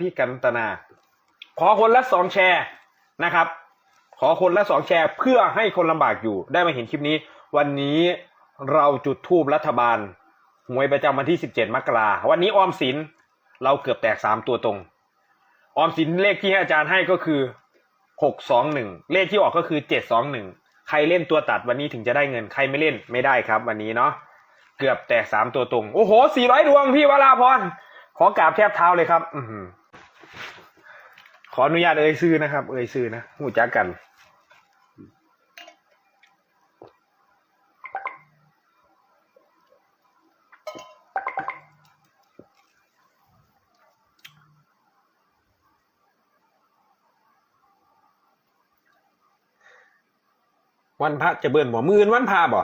พี่กันตนา ขอคนละสองแชร์นะครับ ขอคนละสองแชร์เพื่อให้คนลำบากอยู่ ได้มาเห็นคลิปนี้ วันนี้เราจุดทูบรัฐบาลหวยประจำวันที่ 17 มกราวันนี้ออมสินเราเกือบแตกสามตัวตรง ออมสินเลขที่อาจารย์ให้ก็คือ 621 เลขที่ออกก็คือ 721 ใครเล่นตัวตัดวันนี้ถึงจะได้เงิน ใครไม่เล่นไม่ได้ครับ วันนี้เนาะ เกือบแตกสามตัวตรง โอ้โห 400 ดวงพี่วราพร ขอกราบแทบเท้าเลยครับ อื ขออนุญาตเอ่ยซื้อนะครับ เอ่ยซื้อนะหูจักกันวันพระจะเบิ้ลบ่มื่นวันพระบ่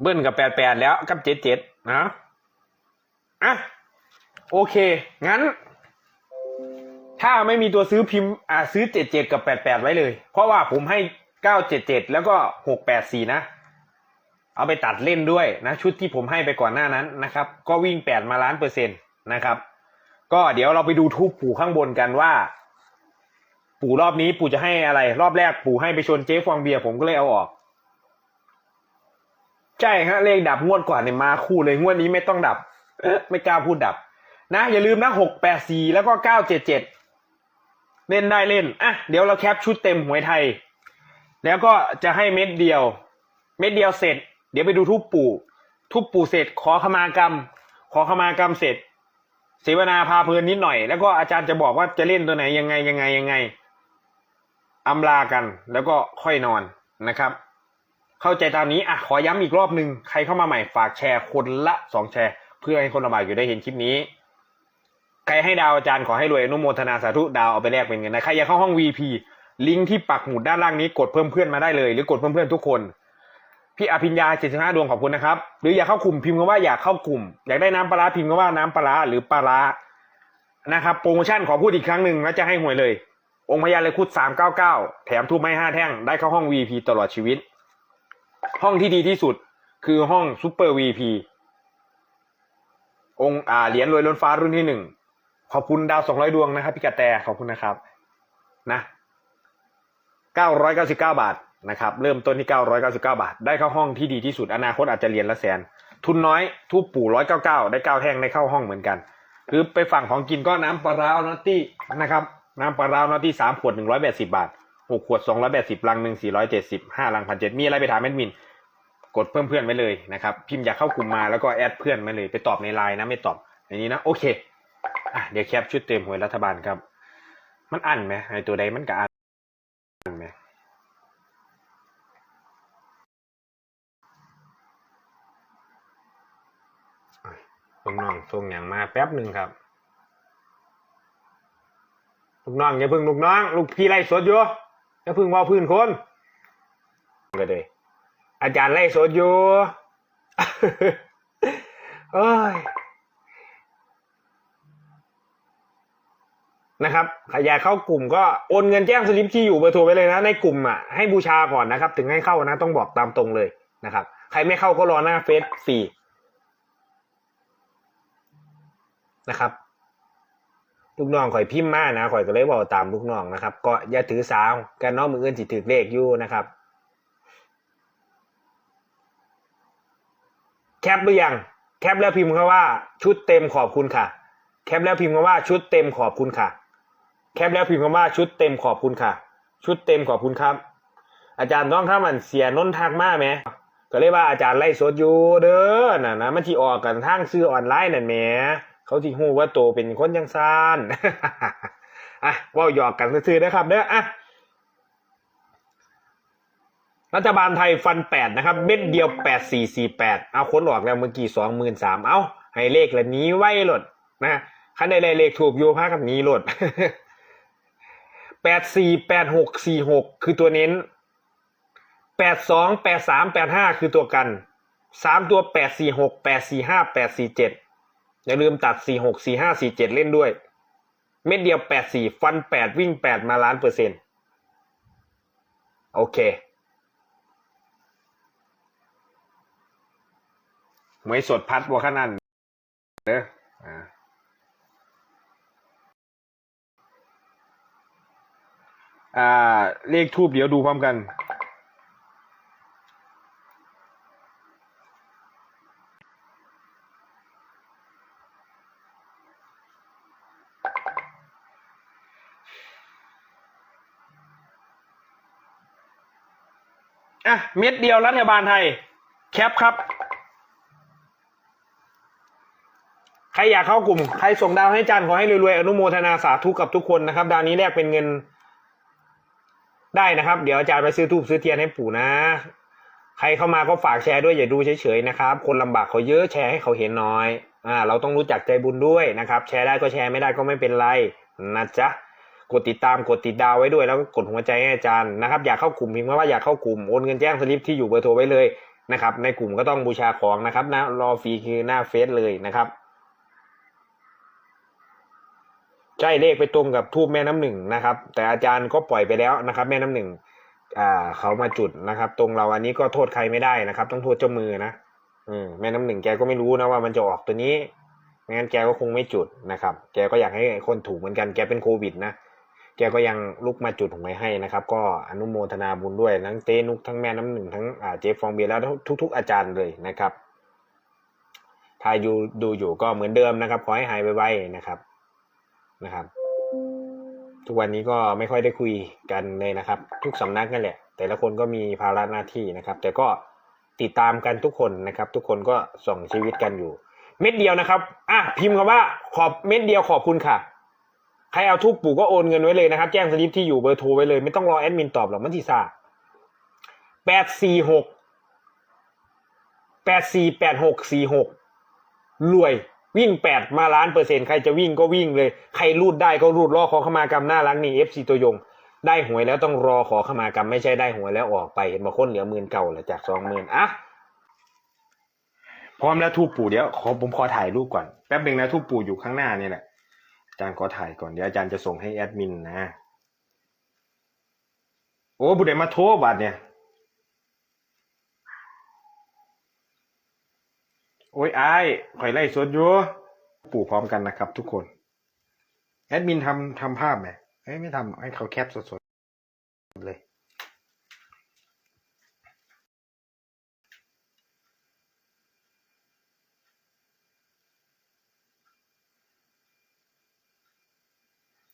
เบิ้ลกับแปดแปดแล้วกับเจ็ดเจ็ดนะอะ โอเค งั้น ถ้าไม่มีตัวซื้อพิมพ์อ่าซื้อเจ็ดเจ็ดกับแปดแปดไว้เลย เพราะว่าผมให้เก้าเจ็ดเจ็ดแล้วก็หกแปดสี่นะ เอาไปตัดเล่นด้วยนะ ชุดที่ผมให้ไปก่อนหน้านั้นนะครับ ก็วิ่งแปดมาล้านเปอร์เซ็นต์นะครับ ก็เดี๋ยวเราไปดูทูปปู่ข้างบนกันว่า ปู่รอบนี้ปู่จะให้อะไร รอบแรกปู่ให้ไปชนเจ๊ฟองเบียร์ผมก็เลยเอาออกใช่ฮะเลขดับงวดก่อนเนี่ยมาคู่เลยงวดนี้ไม่ต้องดับเอ๊ะไม่กล้าพูดดับ นะอย่าลืมนะหกแปดสี่แล้วก็เก้าเจ็ดเจ็ดเล่นได้เล่นอะเดี๋ยวเราแคปชุดเต็มหวยไทย แล้วก็จะให้เม็ดเดียว เม็ดเดียวเสร็จ เดี๋ยวไปดูทุบปู่ ทุบปู่เสร็จ ขอขมากรรม ขอขมากรรมเสร็จ เสวนาพาเพลินนิดหน่อย แล้วก็อาจารย์จะบอกว่าจะเล่นตัวไหนยังไงยังไงยังไงอำลากันแล้วก็ค่อยนอนนะครับ เข้าใจตามนี้อะขอย้ำอีกรอบหนึ่งใครเข้ามาใหม่ฝากแชร์คนละสองแชร์ เพื่อให้คนละบากอยู่ได้เห็นคลิปนี้ ใครให้ดาวอาจารย์ขอให้รวยอนุโมทนาสาธุดาวเอาไปแลกเป็นเงินนะใครอยากเข้าห้อง VP ลิงก์ที่ปักหมุดด้านล่างนี้กดเพิ่มเพื่อนมาได้เลย หรือกดเพิ่มเพื่อนทุกคน พี่อภิญญา75ดสิบห้าดวงขอบคุณนะครับ หรืออยากเข้ากลุ่มพิมพ์คำว่าอยากเข้ากลุ่ม อยากได้น้ำปลาพิมพ์คำว่าน้ำปลาหรือปลาร้านะครับโปรโมชั่นขอพูดอีกครั้งหนึ่งแล้วจะให้หวยเลย องค์พญาเลยคุด399แถมทูบไม้ห้าแท่งได้เข้าห้อง VP ตลอดชีวิต ห้องที่ดีที่สุดคือห้องซูเปอร์ VP องค์อ่าเหรียญรวยล้นฟ้ารุ่นที่หนึ่ง ขอบคุณดาวสองร้อยดวงนะครับพี่กระแตขอบคุณนะครับนะเก้าร้อยเก้าสิบเก้าบาทนะครับ เริ่มต้นที่เก้าร้อยเก้าสิบเก้าบาท ได้เข้าห้องที่ดีที่สุดอนาคตอาจจะเรียญละแสน ทุนน้อยทูบปู่ร้อยเก้าเก้าได้เก้าแท่งได้เข้าห้องเหมือนกันคือไปฝั่งของกินก็น้ำปลาร้านอตตี้นะครับ น้ำปลาร้านอตตี้สามขวดหนึ่งร้อยแปดสิบาทหกขวดสองร้อยแปดสิบลังหนึ่งสี่ร้อยเจ็ดสิบห้าลังพันเจ็ดมีอะไรไปถามแอดมิน กดเพิ่มเพื่อนไว้เลยนะครับ พิมพ์อยากเข้ากลุ่มมาแล้วก็แอดเพื่อนมาเลย ไปตอบในไลน์นะไม่ตอบอย่างนี้นะโอเค อะเดี๋ยวแคปชุดเต็มหวยรัฐบาลครับ มันอันไหมไอตัวใดมันก็อันไหมอะลูกน้องส่งอย่างมาแป๊บหนึ่งครับ ลูกน้องอย่าพึ่งลูกน้อง ลูกพี่ไล่สดอยู่อย่าพึ่งว่าพื้นคนก็เลยอาจารย์ไล่สดอยู่เอ้ย นะครับใครอยากเข้ากลุ่มก็โอนเงินแจ้งสลิปที่อยู่เบอร์โทรไปเลยนะ ในกลุ่มอะให้บูชาก่อนนะครับ ถึงให้เข้านะต้องบอกตามตรงเลยนะครับ ใครไม่เข้าก็รอหน้าเฟซฟรีนะครับลูกน้องข่อยพิมพ์มานะข่อยก็เลยบอกตามลูกน้องนะครับ ก็อย่าถือสาวกันน้องมืออื่นสิถือเลขอยู่นะครับ แคปหรือยังแคปแล้วพิมพ์คำว่าชุดเต็มขอบคุณค่ะ แคปแล้วพิมพ์คำว่าชุดเต็มขอบคุณค่ะ แคปแล้วพิมพ์คำว่าชุดเต็มขอบคุณค่ะ ชุดเต็มขอบคุณครับ อาจารย์ต้องถ้ามันเสียน้นทักมากไหมก็เลยว่าอาจารย์ไล่สดอยู่เด้อน่ะนะมันที่ออกกันทางซื้อออนไลน์นั่นแหมเขาที่ฮู้ว่าโตเป็นคนยังซานอะว่าหยอกกันซื่อนะครับเด้ออะรัฐบาลไทยฟันแปดนะครับ เม็ดเดียวแปดสี่สี่แปดเอาค้นออกแล้วเมื่อกี้สองหมื่นสามเอาให้เลขละนี้ไว้หลดนะคันใดเลขถูกโยพากับนี้หลด แปดสี่แปดหกสี่หกคือตัวเน้นแปดสองแปดสามแปดห้าคือตัวกันสามตัวแปดสี่หกแปดสี่ห้าแปดสี่เจ็ดอย่าลืมตัดสี่หกสี่ห้าสี่เจ็ดเล่นด้วย เม็ดเดียวแปดสี่ฟันแปดวิ่งแปดมาล้านเปอร์เซ็นต์โอเคหวยสดพัดบัวขนาดเด้ออ่า อ่า เลขทูบเดี๋ยวดูพร้อมกัน อะ เม็ดเดียวรัฐบาลไทย แคปครับ ใครอยากเข้ากลุ่ม ใครส่งดาวให้จันขอให้รวยๆ อนุโมทนาสาธุกับทุกคนนะครับ ดาวนี้แลกเป็นเงิน ได้นะครับ เดี๋ยวอาจารย์ไปซื้อทูบซื้อเทียนให้ปู่นะ ใครเข้ามาก็ฝากแชร์ด้วยอย่าดูเฉยๆนะครับ คนลำบากเขาเยอะแชร์ให้เขาเห็นน้อยอ่าเราต้องรู้จักใจบุญด้วยนะครับ แชร์ได้ก็แชร์ไม่ได้ก็ไม่เป็นไรนะจ๊ะกดติดตามกดติดดาวไว้ด้วยแล้วก็กดหัวใจให้อาจารย์นะครับ อยากเข้ากลุ่มพิมพ์ว่าอยากเข้ากลุ่มโอนเงินแจ้งสลิปที่อยู่เบอร์โทรไว้เลยนะครับในกลุ่มก็ต้องบูชาของนะครับนะรอฟรีคือหน้าเฟซเลยนะครับ ใช่เลขไปตรงกับทูบแม่น้ำหนึ่งนะครับ แต่อาจารย์ก็ปล่อยไปแล้วนะครับ แม่น้ำหนึ่งอ่าเขามาจุดนะครับ ตรงเราอันนี้ก็โทษใครไม่ได้นะครับ ต้องโทษเจ้ามือนะอืมแม่น้ำหนึ่งแกก็ไม่รู้นะว่ามันจะออกตัวนี้ไม่งั้นแกก็คงไม่จุดนะครับ แกก็อยากให้คนถูกเหมือนกันแกเป็นโควิดนะแกก็ยังลุกมาจุดหวยให้นะครับ ก็อนุโมทนาบุญด้วยทั้งเต้นุกทั้งแม่น้ำหนึ่งทั้งอ่าเจฟฟองเบียร์แล้วทุก ๆ อาจารย์เลยนะครับถ้าอยู่ดูอยู่ก็เหมือนเดิมนะครับ ขอให้หายไวๆนะครับ นะครับ ทุกวันนี้ก็ไม่ค่อยได้คุยกันเลยนะครับ ทุกสำนักนั่นแหละ แต่ละคนก็มีภาระหน้าที่นะครับ แต่ก็ติดตามกันทุกคนนะครับ ทุกคนก็ส่งชีวิตกันอยู่ เม็ดเดียวนะครับอะพิมพ์คำว่าขอบเม็ดเดียวขอบคุณค่ะใครเอาทูบปู่ก็โอนเงินไว้เลยนะครับ แจ้งสลิปที่อยู่เบอร์โทรไว้เลย ไม่ต้องรอแอดมินตอบหรอกมันทีซ่าแปดสี่หกแปดสี่แปดหกสี่หกรวย วิ่งแปดมาล้านเปอร์เซ็นต์ใครจะวิ่งก็วิ่งเลย ใครรูดได้ก็รูดรอขอขมากรรมหน้ารักนี่เอฟซีตัวยง ได้หวยแล้วต้องรอขอขมากรรมไม่ใช่ได้หวยแล้วออกไปเห็นบางคนเหลือหมื่นเก่าเหลือจากสองหมื่นอะพร้อมแล้วทูบปู่เดี๋ยวขอผมขอถ่ายรูปก่อนแป๊บหนึ่งนะทูบปู่อยู่ข้างหน้านี่แหละอาจารย์ขอถ่ายก่อนเดี๋ยวอาจารย์จะส่งให้แอดมินนะ โอ้บุเดมาโทรบัดเนี่ย โอ้ยอายข่อยไล่สดอยู่ปู่พร้อมกันนะครับ ทุกคน แอดมินทำทำภาพไหมเอ้ยไม่ทำให้เขาแคปสดๆเลย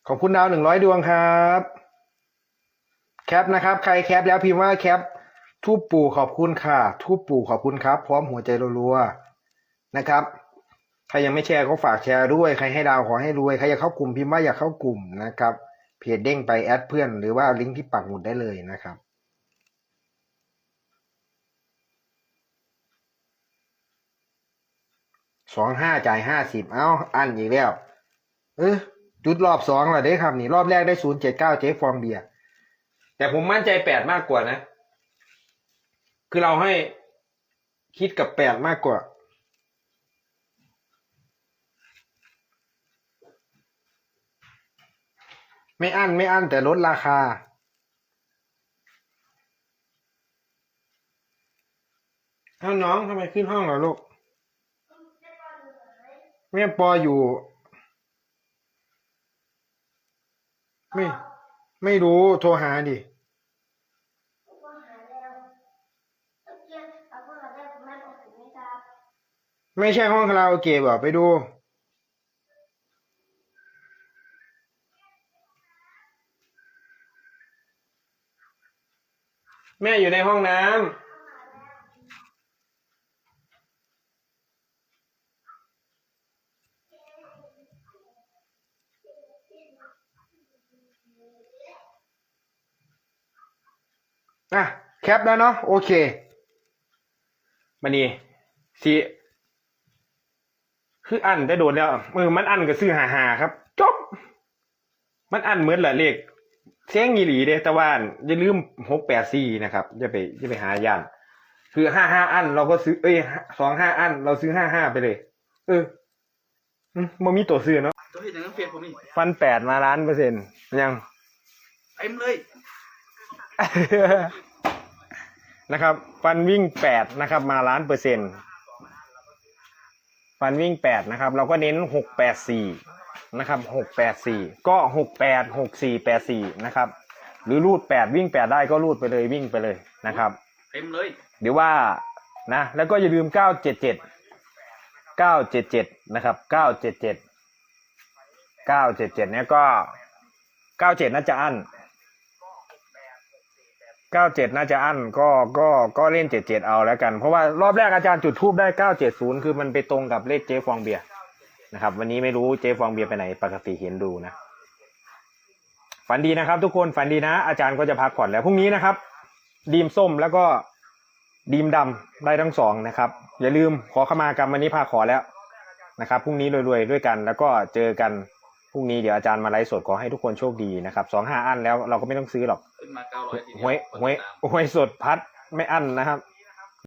ขอบคุณดาวหนึ่งร้อยดวงครับ แคปนะครับ ใครแคปแล้วพิมพ์ว่าแคปทูปปู่ขอบคุณค่ะ ทูปปู่ขอบคุณครับ พร้อมหัวใจรัวๆ นะครับใครยังไม่แชร์ก็ฝากแชร์ด้วยใครให้ดาวขอให้รวยใครอยากเข้ากลุ่มพิมพ์ว่าอยากเข้ากลุ่มนะครับเพจเด้งไปแอดเพื่อนหรือว่าลิงก์ที่ปักหมุดได้เลยนะครับสองห้าจ่ายห้าสิบเอ้าอันอีกแล้วเออจุดรอบสองและเด้ครับนี่รอบแรกได้ศูนย์เจ็ดเก้าเจ๊ฟองเบียร์แต่ผมมั่นใจแปดมากกว่านะ คือเราให้คิดกับแปดมากกว่า ไม่อั้นไม่อั้นแต่ลดราคา เอ้าน้องทำไมขึ้นห้องเหรอลูก แม่ปออยู่ ไม่ไม่รู้โทรหาดิว่าหาแล้วเมื่อกี้เอาเพื่อนมาได้ไม่ออกถึงไม่ทราบไม่ใช่ห้องคาราโอเกะบอกไปดู แม่อยู่ในห้องน้ำอะ แคปแล้วเนาะโอเคมานี่สีคืออันได้โดนแล้วมือมันอันก็ซื้อหาหาครับ จบ มันอันเหมือนแหละเลข เสียงยีหลีเด้แต่ว่าอย่าลืมหกแปดสี่นะครับอย่าไปอย่าไปหาย่านคือห้าห้าอัน เราก็ซื้อ เอ้ยสองห้าอัน เราซื้อห้าห้าไปเลย เอออืมมันมีตัวซื้อเนาะตัวเห็นอย่างนั้นเฟียนผมนี่ฟันแปดมาล้านเปอร์เซ็นต์ยังเต็มเลย นะครับ ฟันวิ่งแปดนะครับ มาล้านเปอร์เซ็นต์ฟันวิ่งแปดนะครับ เราก็เน้นหกแปดสี่ นะครับหกแปดสี่ก็หกแปดหกสี่แปดสี่นะครับ หรือรูดแปดวิ่งแปดได้ก็รูดไปเลยวิ่งไปเลยนะครับเต็มเลยเดี๋ยวว่านะแล้วก็อย่าลืมเก้าเจ็ดเจ็ดเก้าเจ็ดเจ็ดนะครับเก้าเจ็ดเจ็ดเก้าเจ็ดเจ็ดเนี่ยก็เก้าเจ็ดน่าจะอั้นเก้าเจ็ดน่าจะอั้นก็ก็ก็เล่นเจ็ดเจ็ดเอาแล้วกัน เพราะว่ารอบแรกอาจารย์จุดทูบได้เก้าเจ็ดศูนย์คือมันไปตรงกับเลขเจ๊ฟองเบียร์ นะครับ วันนี้ไม่รู้เจ๊ฟองเบียร์ไปไหนปกติเห็นดูนะ ฝันดีนะครับ ทุกคนฝันดีนะ อาจารย์ก็จะพักผ่อนแล้วพรุ่งนี้นะครับ ดีมส้มแล้วก็ดีมดำได้ทั้งสองนะครับ อย่าลืมขอขมากรรมวันนี้พาขอแล้วนะครับพรุ่งนี้รวยๆด้วยกัน แล้วก็เจอกันพรุ่งนี้เดี๋ยวอาจารย์มาไลฟ์สดขอให้ทุกคนโชคดีนะครับสองห้าอันแล้วเราก็ไม่ต้องซื้อหรอกขึ้นมาเก้าร้อยทีเดีหวยหวยหวยสดพัดไม่อั้นนะครับ